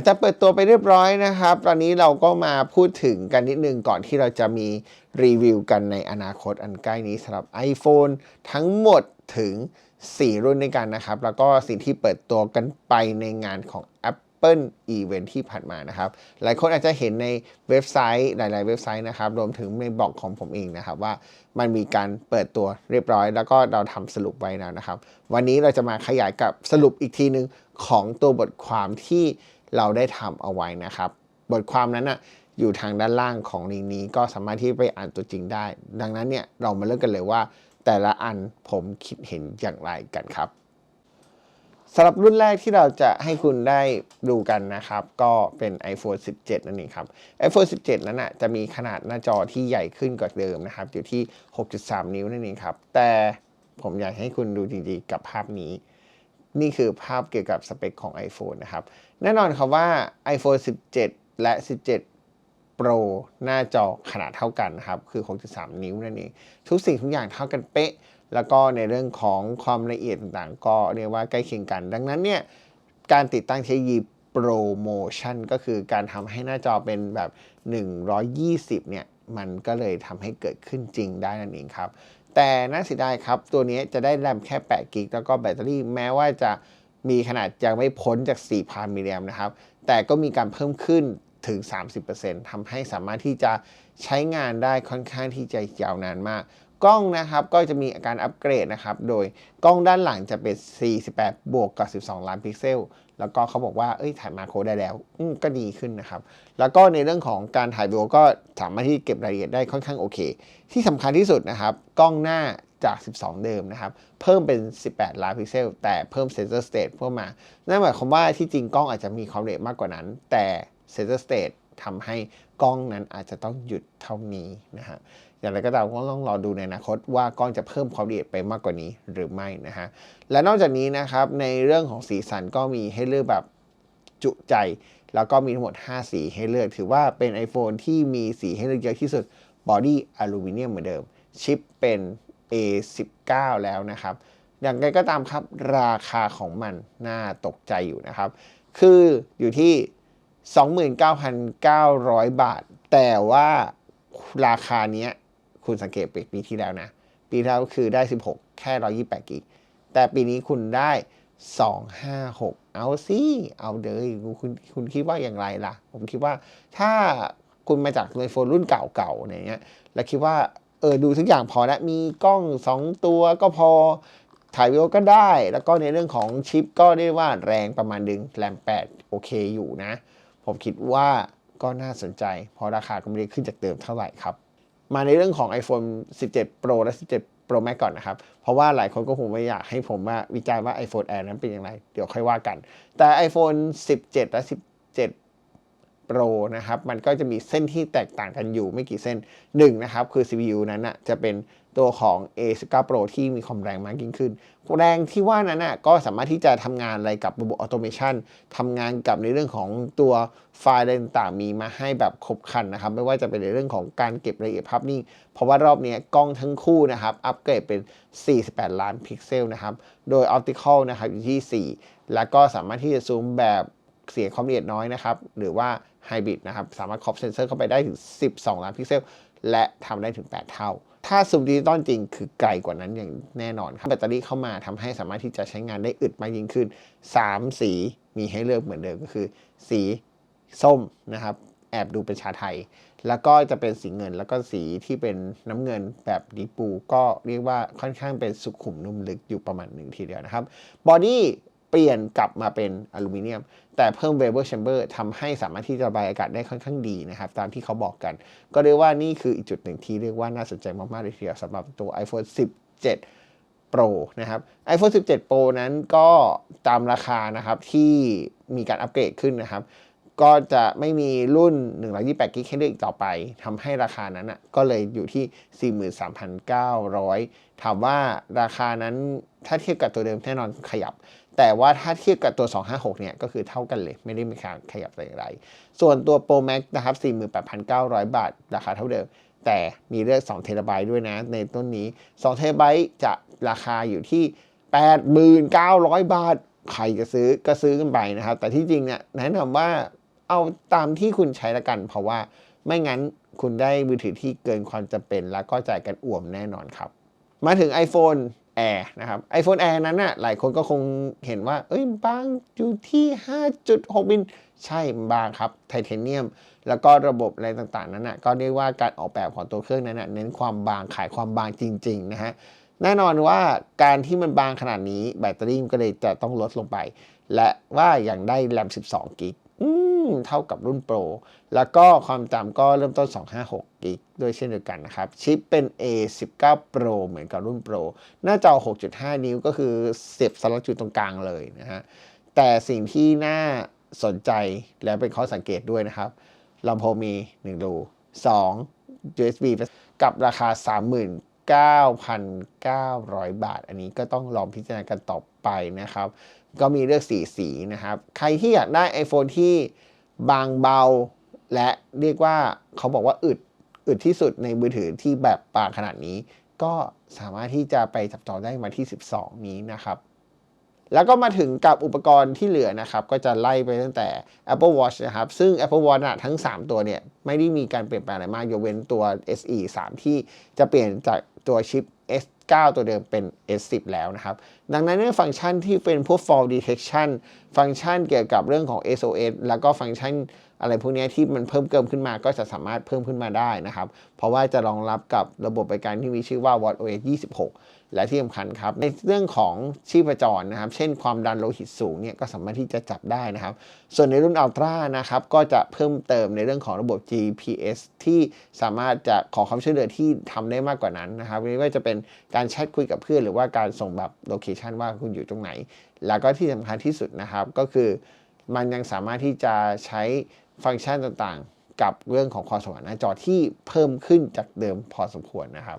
งจากเปิดตัวไปเรียบร้อยนะครับ ตอนนี้เราก็มาพูดถึงกันนิดนึงก่อนที่เราจะมีรีวิวกันในอนาคตอันใกล้นี้สำหรับ iPhone ทั้งหมดถึง 4 รุ่นด้วยกันนะครับ แล้วก็สิ่งที่เปิดตัวกันไปในงานของ Apple Event ที่ผ่านมานะครับ หลายคนอาจจะเห็นในเว็บไซต์หลาย ๆ เว็บไซต์นะครับ รวมถึงในบล็อกของผมเองนะครับ ว่ามันมีการเปิดตัวเรียบร้อย แล้วก็เราทำสรุปไว้แล้วนะครับ วันนี้เราจะมาขยายกับสรุปอีกทีหนึ่งของตัวบทความที่ เราได้ทำเอาไว้นะครับ บทความนั้นนะอยู่ทางด้านล่างของลิงก์นี้ก็สามารถที่ไปอ่านตัวจริงได้ ดังนั้นเนี่ยเรามาเริ่มกันเลยว่า แต่ละอันผมคิดเห็นอย่างไรกันครับสำหรับรุ่นแรกที่เราจะให้คุณได้ดูกันนะครับ ก็เป็น iPhone 17 นั่นเองครับ iPhone 17 นั้นนะจะมีขนาดหน้าจอที่ใหญ่ขึ้นกว่าเดิมนะครับ อยู่ที่ 6.3 นิ้วนั่นเองครับ แต่ผมอยากให้คุณดูจริงๆกับภาพนี้ นี่คือภาพเกี่ยวกับสเปคของ iPhone นะครับ แน่นอนครับว่า iPhone 17 และ 17 Pro หน้าจอขนาดเท่ากันนะครับ คือ 6.3 นิ้วนั่นเอง ทุกสิ่งทุกอย่างเท่ากันเป๊ะ แล้วก็ในเรื่องของความละเอียดต่างๆ ก็เรียกว่าใกล้เคียงกัน ดังนั้นเนี่ย การติดตั้งเทคโนโลยีโปรโมชั่นก็คือการทำให้หน้าจอเป็นแบบ 120 เนี่ย มันก็เลยทำให้เกิดขึ้นจริงได้นั่นเองครับ แต่น่าเสียดายครับ ตัวนี้จะได้แรมแค่8กิกแล้วก็แบตเตอรี่แม้ว่าจะมีขนาดยังไม่พ้นจาก 4,000 มิลลิแอมนะครับ แต่ก็มีการเพิ่มขึ้นถึง 30%ทำให้สามารถที่จะใช้งานได้ค่อนข้างที่จะยาวนานมาก กล้องนะครับก็จะมีการอัปเกรดนะครับ โดยกล้องด้านหลังจะเป็น 48 บวกกับ 12 ล้านพิกเซล แล้วก็เขาบอกว่า เอ้ย ถ่ายมาโครได้แล้วก็ดีขึ้นนะครับ แล้วก็ในเรื่องของการถ่ายวิดีโอก็สามารถที่เก็บรายละเอียดได้ค่อนข้างโอเค ที่สำคัญที่สุดนะครับ กล้องหน้าจาก 12 เดิมนะครับ เพิ่มเป็น 18 ล้านพิกเซล แต่เพิ่มเซนเซอร์สเตทเพิ่มมา นั่นหมายความว่าที่จริงกล้องอาจจะมีความละเอียดมากกว่านั้น แต่เซนเซอร์สเตท ทำให้กล้องนั้นอาจจะต้องหยุดเท่านี้นะฮะอย่างไรก็ตามก็ต้องรอดูในอนาคตว่ากล้องจะเพิ่มความละเอียดไปมากกว่านี้หรือไม่นะฮะและนอกจากนี้นะครับในเรื่องของสีสันก็มีให้เลือกแบบจุใจ แล้วก็มีทั้งหมด 5 สีให้เลือก ถือว่าเป็น iPhone ที่มีสีให้เลือกเยอะที่สุดบอดี้อลูมิเนียมเหมือนเดิม ชิปเป็น A19 แล้วนะครับ อย่างไรก็ตามครับราคาของมันน่าตกใจอยู่นะครับ คืออยู่ที่ 29,900 บาท แต่ว่าราคาเนี้ยคุณสังเกตปีที่แล้วนะ ปีที่แล้วคือได้ 16 แค่ 128 กิก แต่ปีนี้คุณได้ 256 เอาสิเอาเลยคุณคุณคิดว่าอย่างไรล่ะ ผมคิดว่าถ้าคุณมาจากไอโฟนรุ่นเก่าๆอย่างเงี้ยแล้วคิดว่าเออดูทุกอย่างพอแล้วมีกล้อง 2 ตัวก็พอถ่ายวิดีโอก็ได้ แล้วก็ในเรื่องของชิปก็ได้ว่าแรงประมาณดึงแรม 8 โอเคอยู่นะ ผมคิดว่าก็น่าสนใจ เพราะราคาก็ไม่ได้ขึ้นจากเดิมเท่าไหร่ครับ มาในเรื่องของ iPhone 17 Pro และ 17 Pro Max ก่อนนะครับ เพราะว่าหลายคนก็คงไม่อยากให้ผมว่าวิจารณ์ว่า iPhone Air นั้นเป็นอย่างไร เดี๋ยวค่อยว่ากัน แต่ iPhone 17 และ 17 Pro นะครับ มันก็จะมีเส้นที่แตกต่างกันอยู่ไม่กี่เส้น1นะครับ คือ CPU นั้นนะจะเป็นตัวของ A19 Pro ที่มีความแรงมากยิ่งขึ้น แรงที่ว่านั้นนะก็สามารถที่จะทำงานอะไรกับระบบออโตเมชันทำงานกับในเรื่องของตัวไฟล์อะไรต่างๆมีมาให้แบบครบครันนะครับ ไม่ว่าจะเป็นในเรื่องของการเก็บรายละเอียดภาพนิ่ง เพราะว่ารอบนี้กล้องทั้งคู่นะครับ อัปเกรดเป็น 48 ล้านพิกเซลนะครับ โดยออปติคอลนะครับอยู่ที่ 4 แล้วก็สามารถที่จะซูมแบบ เสียความละเอียดน้อยนะครับ หรือว่าไฮบริดนะครับ สามารถครอบเซนเซอร์เข้าไปได้ถึง 12 ล้านพิกเซล และทำได้ถึง 8 เท่า ถ้าซูมดิจิตอลจริงคือไกลกว่านั้นอย่างแน่นอนครับแบตเตอรี่เข้ามาทำให้สามารถที่จะใช้งานได้อึดมากยิ่งขึ้น 3 สีมีให้เลือกเหมือนเดิมก็คือ สีส้มนะครับ แอบดูเป็นชาไทย แล้วก็จะเป็นสีเงินแล้วก็สีที่เป็นน้ำเงินแบบดีปู ก็เรียกว่าค่อนข้างเป็นสุขุมนุ่มลึกอยู่ประมาณหนึ่งทีเดียวนะครับบอดี้ เปลี่ยนกลับมาเป็นอลูมิเนียม แต่เพิ่มเวเบอร์แชมเบอร์ทำให้สามารถที่จะระบายอากาศได้ค่อนข้างดีนะครับ ตามที่เขาบอกกัน ก็เรียกว่านี่คืออีกจุดหนึ่งที่เรียกว่าน่าสนใจมากๆเลยทีเดียวสำหรับตัว iPhone 17 Pro นะครับ iPhone 17 Pro นั้นก็ตามราคานะครับที่มีการอัปเกรดขึ้นนะครับ ก็จะไม่มีรุ่น 128กิกให้เลือกอีกต่อไปทำให้ราคานั้นอะก็เลยอยู่ที่ 43,900 ถามว่าราคานั้นถ้าเทียบกับตัวเดิมแน่นอนขยับ แต่ว่าถ้าเทียบกับตัว 256 เนี่ยก็คือเท่ากันเลยไม่ได้มีการขยับอะไร ส่วนตัว Pro Max นะครับ 48,900 บาท ราคาเท่าเดิม แต่มีเลือก2เทราไบต์ด้วยนะ ในต้นนี้2เทราไบต์จะราคาอยู่ที่ 89,000 บาทใครจะซื้อก็ซื้อกันไปนะครับ แต่ที่จริงเนี่ยแนะนำว่า เอาตามที่คุณใช้ละกัน เพราะว่าไม่งั้นคุณได้มือถือที่เกินความจำเป็นแล้วก็จ่ายกันอ่วมแน่นอนครับ มาถึง iPhone Air นะครับ iPhone Air นั้นน่ะหลายคนก็คงเห็นว่า เอ้ยบางอยู่ที่ 5.6มิลใช่บางครับไทเทเนียม แล้วก็ระบบอะไรต่างๆ นั้นนะก็เรียกว่าการออกแบบของตัวเครื่องนั้นนะเน้นความบางขายความบางจริง ๆ นะฮะแน่นอนว่าการที่มันบางขนาดนี้แบตเตอรี่ก็เลยจะต้องลดลงไป และว่าอย่างได้แรม 12 กิก เท่ากับรุ่นโปรแล้วก็ความจำก็เริ่มต้น 256กิกด้วยเช่นเดียวกันนะครับ ชิปเป็น A19 Pro เหมือนกับรุ่นโปรหน้าจอ 6.5 นิ้วก็คือเสียบสลักจุดตรงกลางเลยนะฮะแต่สิ่งที่น่าสนใจและเป็นข้อสังเกตด้วยนะครับลำโพงมี 1 รู 2 USB กับราคา 39,900 บาท อันนี้ก็ต้องลองพิจารณากันต่อไปนะครับ ก็มีเลือกสีสีนะครับ ใครที่อยากได้ iPhone ที่ บางเบา และเรียกว่าเขาบอกว่าอึดอึดที่สุดในมือถือที่แบบปางขนาดนี้ ก็สามารถที่จะไปจับจองได้มาที่ 12 นี้นะครับ แล้วก็มาถึงกับอุปกรณ์ที่เหลือนะครับ ก็จะไล่ไปตั้งแต่ Apple Watch นะครับ ซึ่ง Apple Watch นะทั้ง 3 ตัวเนี่ย ไม่ได้มีการเปลี่ยนแปลงอะไรมาก ยกเว้นตัว SE 3 ที่จะเปลี่ยนจากตัวชิป S9 ตัวเดิมเป็น S10 แล้วนะครับ ดังนั้นเนี่ยฟังก์ชันที่เป็นพวก fall detection ฟังก์ชันเกี่ยวกับเรื่องของ SOS แล้วก็ฟังก์ชัน อะไรพวกนี้ที่มันเพิ่มเติมขึ้นมาก็จะสามารถเพิ่มขึ้นมาได้นะครับ เพราะว่าจะรองรับกับระบบบริการที่มีชื่อว่า watchOS 26 และที่สำคัญครับ ในเรื่องของชีพจรนะครับ เช่นความดันโลหิตสูงเนี่ยก็สามารถที่จะจับได้นะครับ ส่วนในรุ่นอัลตร้านะครับก็จะเพิ่มเติมในเรื่องของระบบ GPS ที่สามารถจะขอความช่วยเหลือที่ทำได้มากกว่านั้นนะครับไม่ว่าจะเป็นการแชทคุยกับเพื่อนหรือว่าการส่งแบบโลเคชันว่าคุณอยู่ตรงไหน แล้วก็ที่สำคัญที่สุดนะครับก็คือมันยังสามารถที่จะใช้ ฟังก์ชันต่างๆ กับเรื่องของความสว่างหน้าจอที่เพิ่มขึ้นจากเดิมพอสมควรนะครับ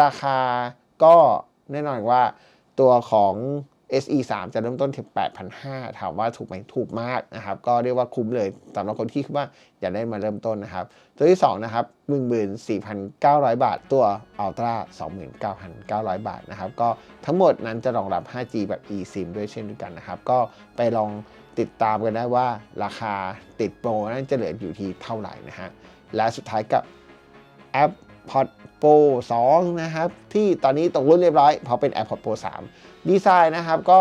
ราคาก็แน่นอนว่าตัวของ SE 3จะเริ่มต้นที่8,500 ถามว่าถูกไหมถูกมากนะครับ ก็เรียกว่าคุ้มเลยสำหรับคนที่คิดว่าอยากได้มาเริ่มต้นนะครับ ตัวที่ 2 นะครับ 14,900 บาท ตัว Ultra 29,900 บาทนะครับ ก็ทั้งหมดนั้นจะรองรับ 5G แบบ eSIM ด้วยเช่นเดียวกันนะครับ ก็ไปลอง ติดตามกันได้ว่าราคาติดโปรนั้นจะเหลืออยู่ที่เท่าไหร่นะฮะ และสุดท้ายกับแอป p o d Pro 2 นะครับ ที่ตอนนี้ตกรุ่นเรียบร้อยเพราะเป็น AirPod Pro 3 ดีไซน์นะครับก็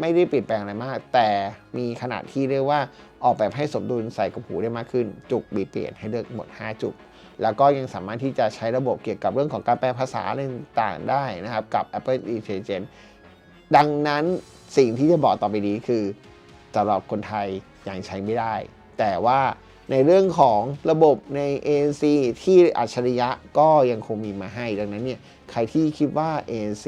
ไม่ได้เปลี่ยนแปลงอะไรมาก แต่มีขนาดที่เรียกว่าออกแบบให้สมดุลใส่กับหูได้มากขึ้น จุกบีเปลี่ยนให้เลือกหมด 5 จุก แล้วก็ยังสามารถที่จะใช้ระบบเกี่ยวกับเรื่องของการแปลภาษาอะไรต่างๆได้นะครับ กับ Apple Intelligence ดังนั้นสิ่งที่จะบอกต่อไปนี้คือ สำหรับคนไทยยังใช้ไม่ได้ แต่ว่าในเรื่องของระบบใน ANC ที่อัจฉริยะก็ยังคงมีมาให้ดังนั้นเนี่ยใครที่คิดว่า ANC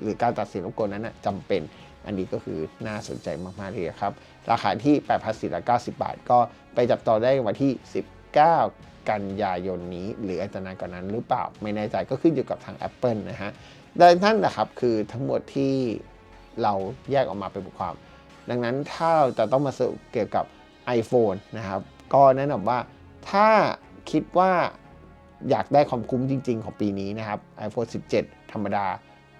หรือการตัดสินรบกวนนั้นนะจำเป็นอันนี้ก็คือน่าสนใจมากๆเลยครับ ราคาที่ 8,490 บาท ก็ไปจับต่อได้วันที่ 19 กันยายนนี้ หรืออาจจะนานกว่านั้นหรือเปล่า ไม่แน่ใจก็ขึ้นอยู่กับทาง Apple นะฮะดังนั้นนะครับคือทั้งหมดที่เราแยกออกมาเป็นบทความ ดังนั้นถ้าเราจะต้องมาสรุปเกี่ยวกับ iPhone นะครับ ก็แนะนำว่าถ้าคิดว่าอยากได้ความคุ้มจริง ๆ ของปีนี้นะครับ iPhone 17 ธรรมดา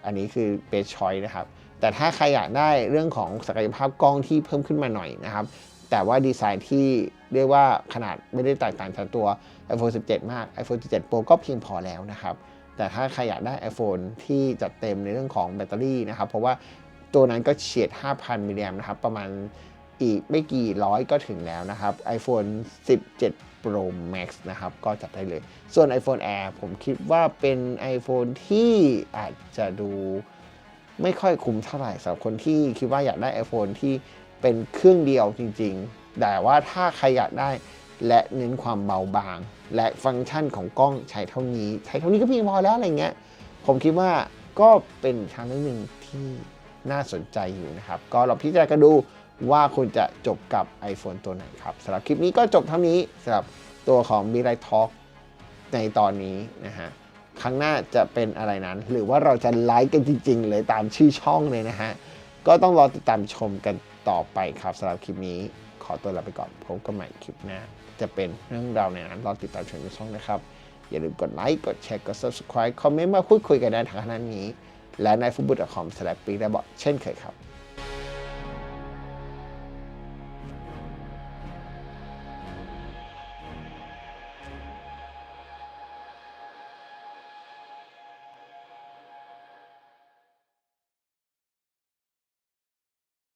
อันนี้คือ best choice นะครับ แต่ถ้าใครอยากได้เรื่องของศักยภาพกล้องที่เพิ่มขึ้นมาหน่อยนะครับ แต่ว่าดีไซน์ที่เรียกว่าขนาดไม่ได้แตกต่างจากตัว iPhone 17 มาก iPhone 17 Pro ก็เพียงพอแล้วนะครับ แต่ถ้าใครอยากได้ iPhone ที่จัดเต็มในเรื่องของแบตเตอรี่นะครับ เพราะว่า ตัวนั้นก็เฉียด 5,000 มิลลิแอมนะครับ ประมาณอีกไม่กี่ร้อยก็ถึงแล้วนะครับ iPhone 17 Pro Max นะครับ ก็จัดได้เลย ส่วน iPhone Air ผมคิดว่าเป็น iPhone ที่อาจจะดูไม่ค่อยคุ้มเท่าไหร่สำหรับคนที่คิดว่าอยากได้ iPhone ที่เป็นเครื่องเดียวจริง ๆ แต่ว่าถ้าใครอยากได้และเน้นความเบาบาง และฟังก์ชันของกล้องใช้เท่านี้ ใช้เท่านี้ก็เพียงพอแล้วอะไรเงี้ย ผมคิดว่าก็เป็นทางเลือกหนึ่งที่ น่าสนใจอยู่นะครับ ก็เราพิจารณาดูว่าคุณจะจบกับ iPhone ตัวไหนครับสำหรับคลิปนี้ก็จบเท่านี้สำหรับตัวของ b ีไรท Talk ในตอนนี้นะฮะครั้งหน้าจะเป็นอะไรนั้น หรือว่าเราจะไลค์กันจริง ๆ เลยตามชื่อช่องเลยนะฮะ ก็ต้องรอติดตามชมกันต่อไปครับสำหรับคลิปนี้ ขอตัวลาไปก่อนพบกันใหม่คลิปหน้า จะเป็นเรื่องราวในนั้นรอติดตามชมในช่องนะครับ อย่าลืมกดไลค์กดแชร์กด subscribe คอมเมนต์มาพูดคุยกันได้ทางด้นนี้ และในฟุตบอลคอมสแลปปีได้บอกเช่นเคยครับ